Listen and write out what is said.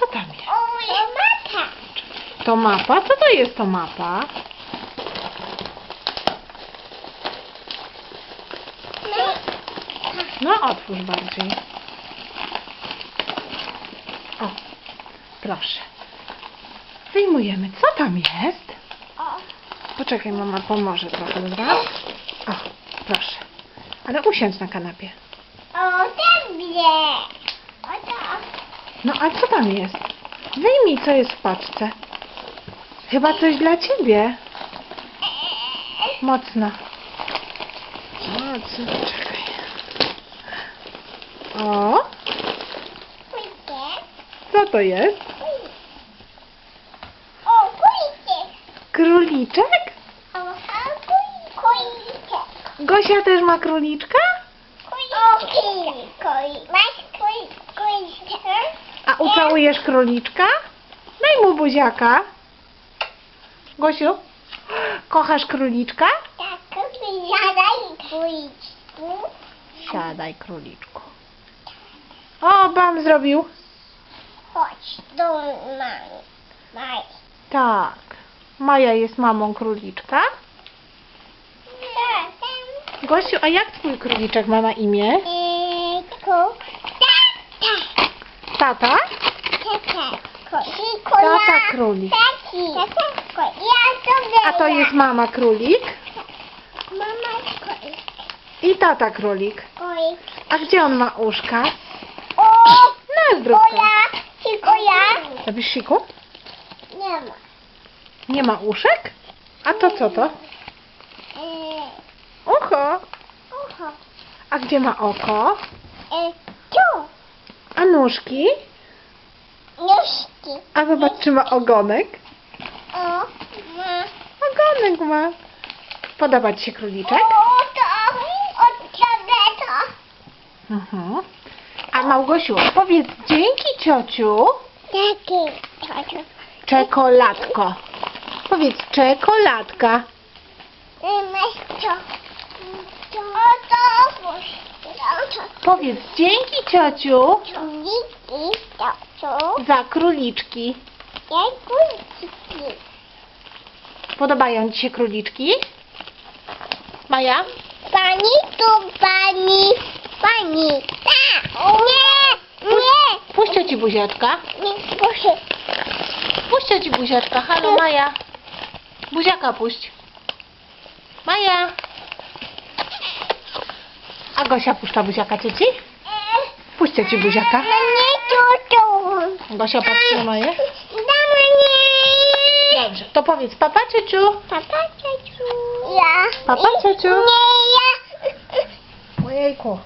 Co tam jest? To mapa. To mapa? Co to jest to mapa? No otwórz bardziej. O, proszę. Wyjmujemy. Co tam jest? Poczekaj, mama pomoże trochę, dobra? O, proszę. Ale usiądź na kanapie. O, tam jest. No, a co tam jest? Wyjmij, co jest w paczce. Chyba coś dla ciebie. Mocno. Mocno, czekaj. O, co to jest? Króliczek? Gosia też ma króliczka? Masz kujcie? A ucałujesz króliczka? Daj mu buziaka. Gosiu, kochasz króliczka? Tak, zadaj kujcie. Siadaj, króliczku. O, bam zrobił. Chodź do mamy. Maj. Tak. Maja jest mamą króliczka. Gosiu, a jak twój króliczek ma na imię? Tak. Tata? Tata. Tata królik. A to jest mama królik Mama królik. i tata królik. Królik. A gdzie on ma uszka? O! Na zdrówko. Kola. Tylko ja. Robisz siku? Nie ma. Nie ma uszek? A to co to? E, Ucho. ucho. A gdzie ma oko? E, tu. Nóżki? Nóżki. A zobacz, czy ma ogonek. O. Ma. Ogonek ma. Podoba ci się króliczek? O, to. O, to. to. Mhm. A Małgosiu, powiedz dzięki ciociu. Taki. Taki. Czekoladko. Powiedz czekoladka. Powiedz dzięki ciociu. Za króliczki. Króliki. Podobają ci się króliczki? Maja? Pani tu, pani. Pani. Tak. Nie. Nie. Puśćcie ci buziaczka. Nie, proszę. Puśćcie ci buziaczka. Halo Maja. Buziaka puść. Maja. A Gosia puszcza buziaka cieci? Puśćcie ci buziaka. No nie tu, tu. Gosia patrzy na Maję. Damy nie. Dobrze, to powiedz papa ciociu. Papa, ciociu. Ja. Papa, ciociu. Nie, ja. Ojejku.